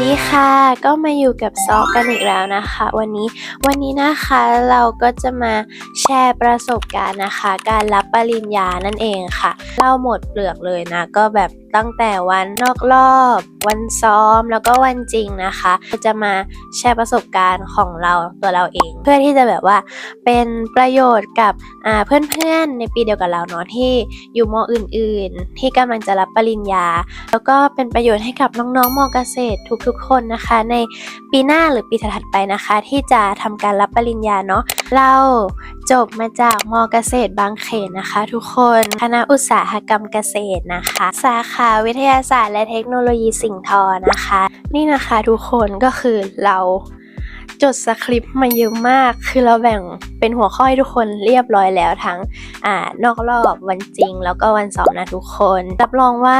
ดีค่ะก็มาอยู่กับซอกันอีกแล้วนะคะ วันนี้วันนี้นะคะเราก็จะมาแชร์ประสบการณ์นะคะ การรับปริญญานั่นเองค่ะเล่าหมดเปลือกเลยนะ ก็แบบ ตั้งแต่วันนอกรอบ วันซ้อมแล้วก็วันจริงนะคะจะมาแชร์ประสบการณ์ของเราตัวเราเอง เพื่อที่จะแบบว่าเป็นประโยชน์กับเพื่อนๆในปีเดียวกับเราเนาะที่อยู่มออื่น ๆ ที่กำลังจะรับปริญญา แล้วก็เป็นประโยชน์ให้กับน้องๆมอเกษตรทุกๆ คนนะคะ ในปีหน้าหรือปีถัดไปนะคะ ที่จะทำการรับปริญญาเนาะเรา จบมาจากมเกษตรบางเขนนะคะ ทุกคนคณะอุตสาหกรรมเกษตรนะคะ สาขาวิทยาศาสตร์และเทคโนโลยีสิ่งทอนะคะ นี่นะคะทุกคนก็คือเราจดสคริปต์มาเยอะมาก คือเราแบ่งเป็นหัวข้อให้ทุกคนเรียบร้อยแล้วทั้งอ่านอกรอบวันจริง แล้วก็วันสอบนะทุกคน รับรองว่า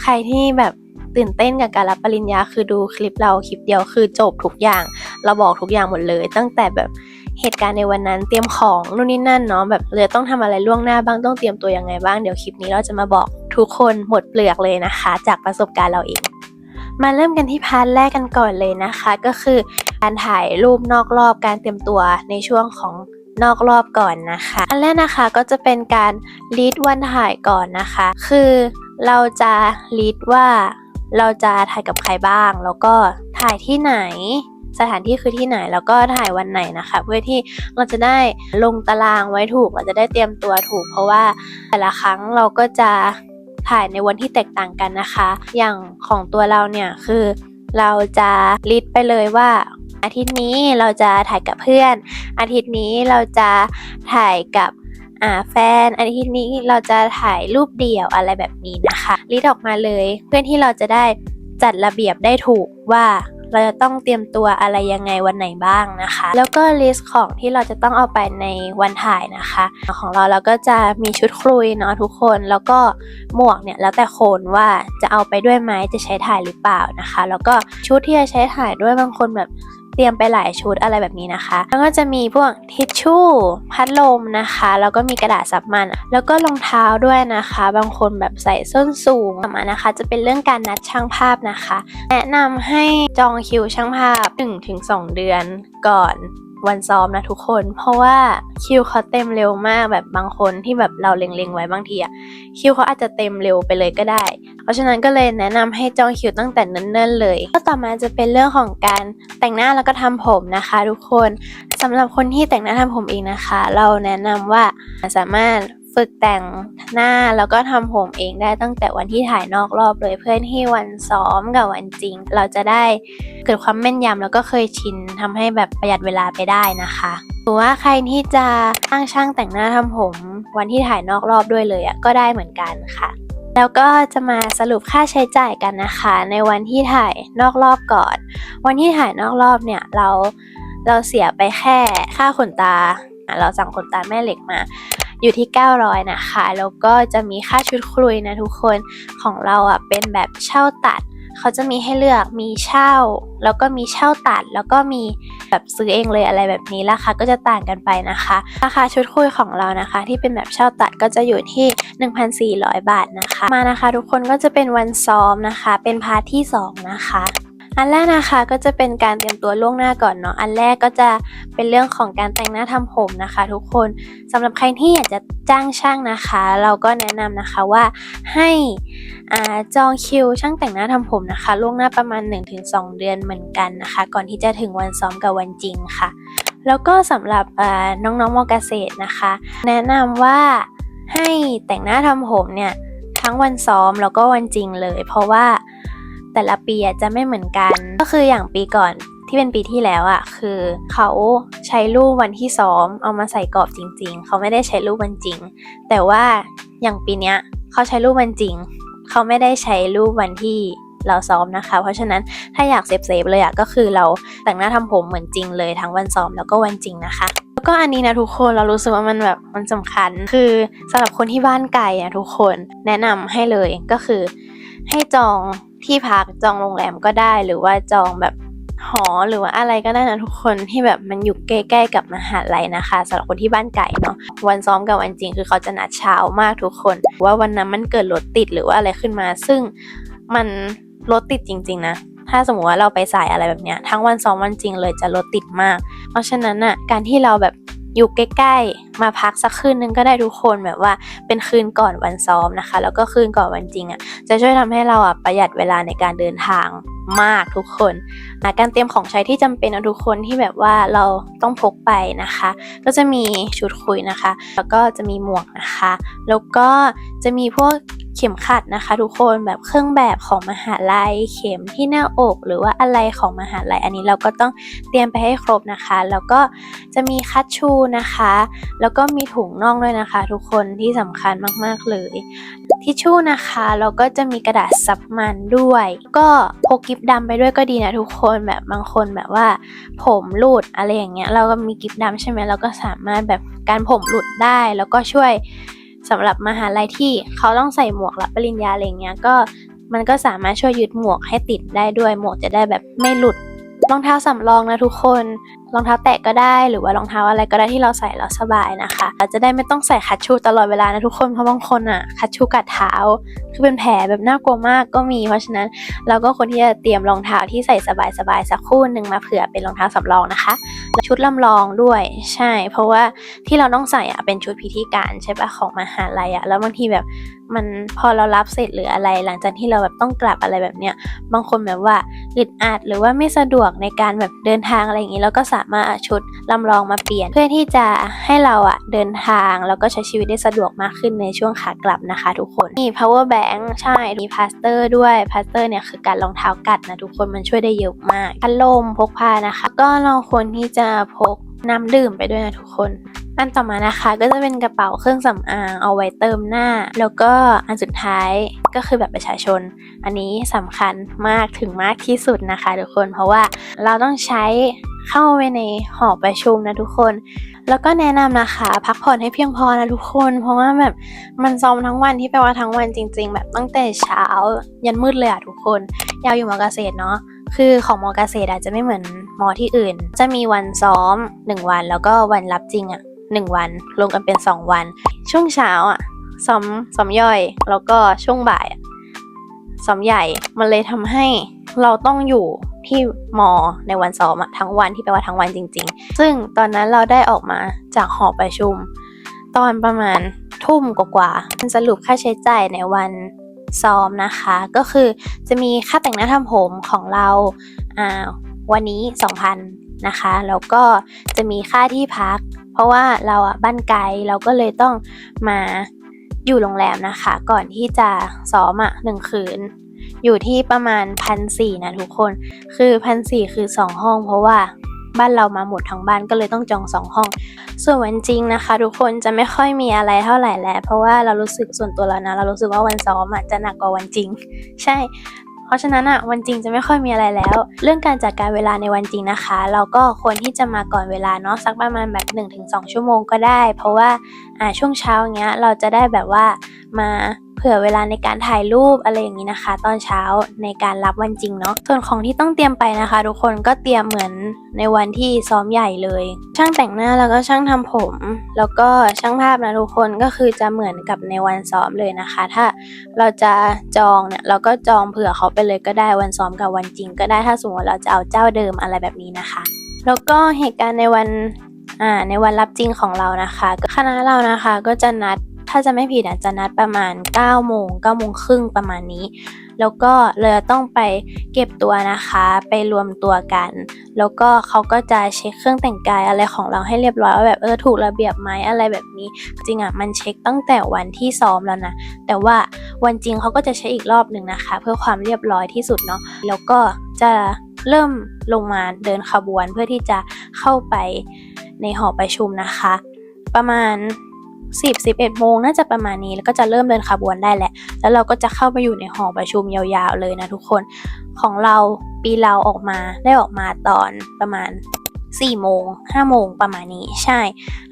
ใครที่แบบตื่นเต้นกับการรับปริญญาคือดูคลิปเราคลิปเดียวคือจบทุกอย่าง เราบอกทุกอย่างหมดเลย ตั้งแต่แบบ เหตุการณ์ในวันนั้นเตรียมของนู่นนี่นั่นเนาะแบบเราต้องทำอะไรล่วงหน้าบ้างต้องเตรียมตัวยังไงบ้างเดี๋ยวคลิปนี้เราจะมาบอกทุกคนหมดเปลือกเลยนะคะ จากประสบการณ์เราเอง มาเริ่มกันที่พาร์ทแรกกันก่อนเลยนะคะ ก็คือการถ่ายรูปนอกรอบการเตรียมตัวในช่วงของนอกรอบก่อนนะคะ อันแรกนะคะก็จะเป็นการลีดวันถ่ายก่อนนะคะ คือเราจะลีดว่าเราจะถ่ายกับใครบ้าง แล้วก็ถ่ายที่ไหน สถานที่คือที่ไหนแล้วก็ถ่ายวันไหนนะคะ เพื่อที่เราจะได้ลงตารางไว้ถูก เราจะได้เตรียมตัวถูก เพราะว่าแต่ละครั้งเราก็จะถ่ายในวันที่แตกต่างกันนะคะ อย่างของตัวเราเนี่ยคือเราจะลิสต์ไปเลยว่า อาทิตย์นี้เราจะถ่ายกับเพื่อน อาทิตย์นี้เราจะถ่ายกับอ่าแฟนอาทิตย์นี้เราจะถ่ายรูปเดี่ยวอะไรแบบนี้นะคะลิสต์ออกมาเลย เพื่อที่เราจะได้จัดระเบียบได้ถูกว่า เราจะต้องเตรียมตัวอะไรยังไงวันไหนบ้างนะคะ แล้วก็ลิสต์ของที่เราจะต้องเอาไปในวันถ่ายนะคะ ของเราเราก็จะมีชุดคลุยเนาะทุกคนแล้วก็หมวกเนี่ยแล้วแต่คนว่าจะเอาไปด้วยไหมจะใช้ถ่ายหรือเปล่านะคะ แล้วก็ชุดที่จะใช้ถ่ายด้วยบางคนแบบ รียมไปหลายชุดอะไรแบบนี้นะคะ แล้วก็จะมีพวกทิชชู่พัดลมนะคะ แล้วก็มีกระดาษซับมัน แล้วก็รองเท้าด้วยนะคะ บางคนแบบใส่ส้นสูงมานะคะ จะเป็นเรื่องการนัดช่างภาพนะคะ แนะนำให้จองคิวช่างภาพ 1-2 เดือนก่อน วันซ้อมนะทุกคน เพราะว่าคิวเขาเต็มเร็วมากแบบบางคนที่แบบเราเล็งๆไว้บางทีอะคิวเขาอาจจะเต็มเร็วไปเลยก็ได้ เพราะฉะนั้นก็เลยแนะนำให้จองคิวตั้งแต่เนิ่นๆเลย ก็ต่อมาจะเป็นเรื่องของการแต่งหน้าแล้วก็ทำผมนะคะ ทุกคนสำหรับคนที่แต่งหน้าทำผมเองนะคะ เราแนะนำว่าสามารถ ฝึกแต่งหน้าแล้วก็ทำผมเองได้ตั้งแต่วันที่ถ่ายนอกรอบเลยเพื่อที่วันซ้อมกับวันจริง เราจะได้เกิดความแม่นยำแล้วก็เคยชินทำให้แบบประหยัดเวลาไปได้นะคะหรือว่าใครที่จะตั้งช่างแต่งหน้าทำผมวันที่ถ่ายนอกรอบด้วยเลยอะก็ได้เหมือนกันค่ะแล้วก็จะมาสรุปค่าใช้จ่ายกันนะคะ ในวันที่ถ่ายนอกรอบก่อน วันที่ถ่ายนอกรอบเนี่ยเราเราเสียไปแค่ค่าขนตา เราสั่งขนตาแม่เหล็กมา อยู่ที่ 900 นะคะ แล้วก็จะมีค่าชุดคุยนะทุกคนของเราอะเป็นแบบเช่าตัด เขาจะมีให้เลือกมีเช่า แล้วก็มีเช่าตัด แล้วก็มีแบบซื้อเองเลยอะไรแบบนี้ราคาก็จะต่างกันไปนะคะ ราคาชุดคุยของเรานะคะ ที่เป็นแบบเช่าตัดก็จะอยู่ที่ 1,400 บาทนะคะ มานะคะ ทุกคนก็จะเป็นวันซ้อมนะคะ เป็นพาร์ทที่ 2 นะคะ อันแรกนะคะก็จะเป็นการเตรียมตัวล่วงหน้าก่อนเนาะอันแรกก็จะเป็นเรื่องของการแต่งหน้าทำผมนะคะ ทุกคนสำหรับใครที่อยากจะจ้างช่างนะคะ เราก็แนะนำนะคะว่าให้อจองคิวช่างแต่งหน้าทำผมนะคะ ล่วงหน้าประมาณ 1-2 เดือนเหมือนกันนะคะ ก่อนที่จะถึงวันซ้อมกับวันจริงค่ะ แล้วก็สำหรับน้องๆมอเกษตรนะคะ แนะนำว่าให้แต่งหน้าทำผมเนี่ยทั้งวันซ้อมแล้วก็วันจริงเลย เพราะว่า แต่ละปีจะไม่เหมือนกัน ก็คืออย่างปีก่อนที่เป็นปีที่แล้วอะ่ะคือเขาใช้รูปวันที่ซ้อมเอามาใส่กรอบจริง ๆ เขาไม่ได้ใช้รูปวันจริง แต่ว่าอย่างปีเนี้ยเขาใช้รูปวันจริง เขาไม่ได้ใช้รูปวันที่เราซ้อมนะคะ เพราะฉะนั้นถ้าอยากเซฟเซฟๆเลยอะ่ะก็คือเราแต่งหน้าทำผมเหมือนจริงเลยทั้งวันซ้อมแล้วก็วันจริงนะคะ แล้วก็อันนี้นะทุกคนเรารู้สึกว่ามันแบบมันสำคัญ คือสำหรับคนที่บ้านไกลอะทุกคนแนะนำให้เลยก็คือให้จอง ที่พักจองโรงแรมก็ได้หรือว่าจองแบบหอหรือว่าอะไรก็ได้นะทุกคนที่แบบมันอยู่ใกล้ๆกับมหาลัยนะคะสำหรับคนที่บ้านไก่เนาะวันซ้อมกับวันจริงคือเขาจะนัดเช้ามากทุกคน ว่าวันนั้นมันเกิดรถติดหรือว่าอะไรขึ้นมา ซึ่งมันรถติดจริง ๆ นะ ถ้าสมมติว่าเราไปสายอะไรแบบเนี้ยทั้งวันซ้อมวันจริงเลยจะรถติดมาก เพราะฉะนั้นอะการที่เราแบบ อยู่ใกล้ๆ มาพักสักคืนนึงก็ได้ทุกคนแบบว่าเป็นคืนก่อนวันซ้อมนะคะ แล้วก็คืนก่อนวันจริงอะจะช่วยทำให้เราอะประหยัดเวลาในการเดินทางมากทุกคนอะการเตรียมของใช้ที่จำเป็นนะทุกคนที่แบบว่าเราต้องพกไปนะคะ ก็จะมีชุดคุยนะคะ แล้วก็จะมีหมวกนะคะ แล้วก็จะมีพวก เข็มขัดนะคะ ทุกคนแบบเครื่องแบบของมหาลัย เข็มที่หน้าอก หรือว่าอะไรของมหาลัย อันนี้เราก็ต้องเตรียมไปให้ครบนะคะ แล้วก็จะมีคัตชูนะคะ แล้วก็มีถุงน่องด้วยนะคะ ทุกคนที่สำคัญมากๆเลยทิชชู่นะคะแล้วก็จะมีกระดาษซับมันด้วย ก็พกกิฟดำไปด้วยก็ดีนะทุกคนแบบบางคนแบบว่า ผมหลุดอะไรอย่างเงี้ยเราก็มีกิฟดำใช่ไหมเราก็สามารถแบบการผมหลุดได้แล้วก็ช่วย สำหรับมหาลัยที่เขาต้องใส่หมวกรับปริญญาอะไรเงี้ยก็มันก็สามารถช่วยยึดหมวกให้ติดได้ด้วยหมวกจะได้แบบไม่หลุดรองเท้าสำรองนะทุกคน รองเท้าแตะก็ได้หรือว่ารองเท้าอะไรก็ได้ที่เราใส่แล้วสบายนะคะเราจะได้ไม่ต้องใส่คัชชูตลอดเวลานะทุกคนเพราะบางคนอะคัชชูกัดเท้า คือเป็นแผลแบบน่ากลัวมากก็มี เพราะฉะนั้นเราก็ควรที่จะเตรียมรองเท้าที่ใส่สบายๆสักคู่หนึ่งมาเผื่อเป็นรองเท้าสำรองนะคะและชุดลำลองด้วยใช่ เพราะว่าที่เราต้องใส่อะเป็นชุดพิธีการใช่ปะของมหาลัยอะแล้วบางทีแบบมันพอเรารับเสร็จหรืออะไร หลังจากที่เราแบบต้องกลับอะไรแบบเนี้ยบางคนแบบว่าอึดอัดหรือว่าไม่สะดวกในการแบบเดินทางอะไรอย่างนี้เราก็สามารถเอาชุดลำลองมาเปลี่ยน เพื่อที่จะให้เราอะเดินทางแล้วก็ใช้ชีวิตได้สะดวกมากขึ้นในช่วงขากลับนะคะ ทุกคนมี power bank ใช่มีพลาสเตอร์ด้วยพลาสเตอร์เนี่ยคือการรองเท้ากัดนะทุกคนมันช่วยได้เยอะมากพัดลมพกพานะคะ ก็เราควรที่จะพกน้ำดื่มไปด้วยนะทุกคน อันต่อมานะคะก็จะเป็นกระเป๋าเครื่องสำอางเอาไว้เติมหน้า แล้วก็อันสุดท้ายก็คือแบบประชาชน อันนี้สำคัญมากถึงมากที่สุดนะคะทุกคนเพราะว่าเราต้องใช้เข้าไปในหอประชุมนะทุกคน แล้วก็แนะนำนะคะ พักผ่อนให้เพียงพอนะทุกคน เพราะว่าแบบมันซ้อมทั้งวันที่แปลว่าทั้งวันจริง ๆ แบบตั้งแต่เช้ายันมืดเลยอะทุกคน ยาวอยู่มอเกษตรเนาะคือของมอเกษตรอาจจะไม่เหมือนมอที่อื่น จะมีวันซ้อม 1 วันแล้วก็วันรับจริงอะ หนึ่งวันรวมกันเป็น 2 วัน ช่วงเช้าอะซ้อมซ้อมย่อย แล้วก็ช่วงบ่ายซ้อมใหญ่มันเลยทำให้เราต้องอยู่ที่มอในวันซ้อมอะทั้งวันที่แปลว่าทั้งวันจริง ๆ ซึ่งตอนนั้นเราได้ออกมาจากหอประชุม ตอนประมาณทุ่มกว่าๆสรุปค่าใช้จ่ายในวันซ้อมนะคะ ก็คือจะมีค่าแต่งหน้าทำผมของเราอ่าวันนี้ 2,000 นะคะ แล้วก็จะมีค่าที่พัก เพราะว่าเราอะบ้านไกลเราก็เลยต้องมาอยู่โรงแรมนะคะ ก่อนที่จะซ้อมอะหนึ่งคืน อยู่ที่ประมาณพันสี่นะทุกคน คือพันสี่คือสองห้อง เพราะว่าบ้านเรามาหมดทั้งบ้านก็เลยต้องจองสองห้อง ส่วนวันจริงนะคะ ทุกคนจะไม่ค่อยมีอะไรเท่าไหร่แล้ว เพราะว่าเรารู้สึกส่วนตัวแล้วนะ เรารู้สึกว่าวันซ้อมอะจะหนักกว่าวันจริง ใช่ เพราะฉะนั้นอะวันจริงจะไม่ค่อยมีอะไรแล้ว เรื่องการจัดการเวลาในวันจริงนะคะ เราก็ควรที่จะมาก่อนเวลาเนาะสักประมาณแบบ 1-2 ชั่วโมงก็ได้ เพราะว่าอ่าช่วงเช้าเงี้ยเราจะได้แบบว่ามา เผื่อเวลาในการถ่ายรูปอะไรอย่างนี้นะคะ ตอนเช้าในการรับวันจริงเนาะส่วนของที่ต้องเตรียมไปนะคะ ทุกคนก็เตรียมเหมือนในวันที่ซ้อมใหญ่เลย ช่างแต่งหน้าแล้วก็ช่างทำผม แล้วก็ช่างภาพนะทุกคนก็คือจะเหมือนกับในวันซ้อมเลยนะคะ ถ้าเราจะจองเนี่ยเราก็จองเผื่อเขาไปเลยก็ได้วันซ้อมกับวันจริง ก็ได้ถ้าสมมติเราจะเอาเจ้าเดิมอะไรแบบนี้นะคะ แล้วก็เหตุการณ์ในวันอ่าในวันรับจริงของเรานะคะ คณะเรานะคะก็จะนัด ถ้าจะไม่ผิดอาจจะนัดประมาณ9โมง9โมงครึ่งประมาณนี้ แล้วก็เลยต้องไปเก็บตัวนะคะ ไปรวมตัวกัน แล้วก็เขาก็จะเช็คเครื่องแต่งกายอะไรของเราให้เรียบร้อยว่าแบบเออถูกระเบียบไหมอะไรแบบนี้ จริงอะมันเช็คตั้งแต่วันที่ซ้อมแล้วนะ แต่ว่าวันจริงเขาก็จะเช็คอีกรอบหนึ่งนะคะ เพื่อความเรียบร้อยที่สุดเนาะ แล้วก็จะเริ่มลงมาเดินขบวนเพื่อที่จะเข้าไปในหอประชุมนะคะ ประมาณ 10 11โมงน่าจะประมาณนี้แล้วก็จะเริ่มเดินขบวนได้แหละ แล้วเราก็จะเข้าไปอยู่ในหอประชุมยาวๆเลยนะทุกคนของเราปีเราออกมาได้ออกมาตอนประมาณ4โมง5โมงประมาณนี้ใช่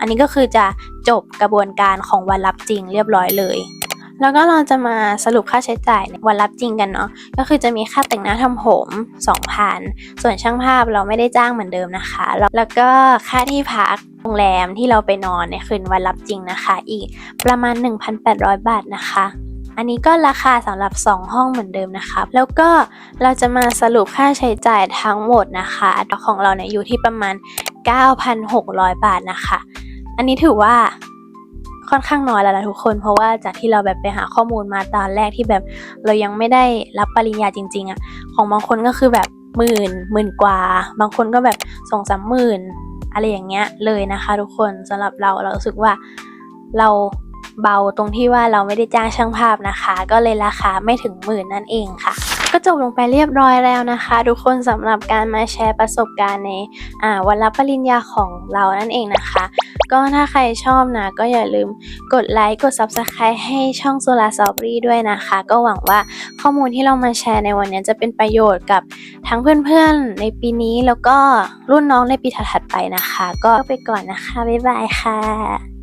อันนี้ก็คือจะจบกระบวนการของวันรับจริงเรียบร้อยเลยแล้วก็เราจะมาสรุปค่าใช้จ่ายในวันรับจริงกันเนาะ ก็คือจะมีค่าแต่งหน้าทำผม 2,000 ส่วนช่างภาพเราไม่ได้จ้างเหมือนเดิมนะคะ แล้วแล้วก็ค่าที่พัก โรงแรมที่เราไปนอนในคืนวันรับจริงนะคะ อีกประมาณ 1,800 บาทนะคะอันนี้ก็ราคาสำหรับ 2 ห้องเหมือนเดิมนะคะแล้วก็เราจะมาสรุปค่าใช้จ่ายทั้งหมดนะคะของเราเนี่ยอยู่ที่ประมาณ 9,600 บาทนะคะ อันนี้ถือว่าค่อนข้างน้อยแล้วนะทุกคน เพราะว่าจากที่เราแบบไปหาข้อมูลมาตอนแรกที่แบบเรายังไม่ได้รับปริญญาจริง ๆอะของบางคนก็คือแบบหมื่นหมื่นกว่า บางคนก็แบบสองสามหมื่น อะไรอย่างเงี้ยเลยนะคะทุกคนสำหรับเราเรารู้สึกว่าเราเบาตรงที่ว่าเราไม่ได้จ้างช่างภาพนะคะ ก็เลยราคาไม่ถึงหมื่นนั่นเองค่ะ ก็จบลงไปเรียบร้อยแล้วนะคะ ทุกคนสำหรับการมาแชร์ประสบการณ์ในวันรับปริญญาของเรานั่นเองนะคะ ก็ถ้าใครชอบนะก็อย่าลืมกดไลค์กด Subscribe ให้ช่อง Solar s o b r y ด้วยนะคะ ก็หวังว่าข้อมูลที่เรามาแชร์ในวันนี้จะเป็นประโยชน์กับทั้งเพื่อนๆในปีนี้แล้วก็รุ่นน้องในปีถัดๆไปนะคะ ก็ไปก่อนนะคะ บ๊ายบายค่ะ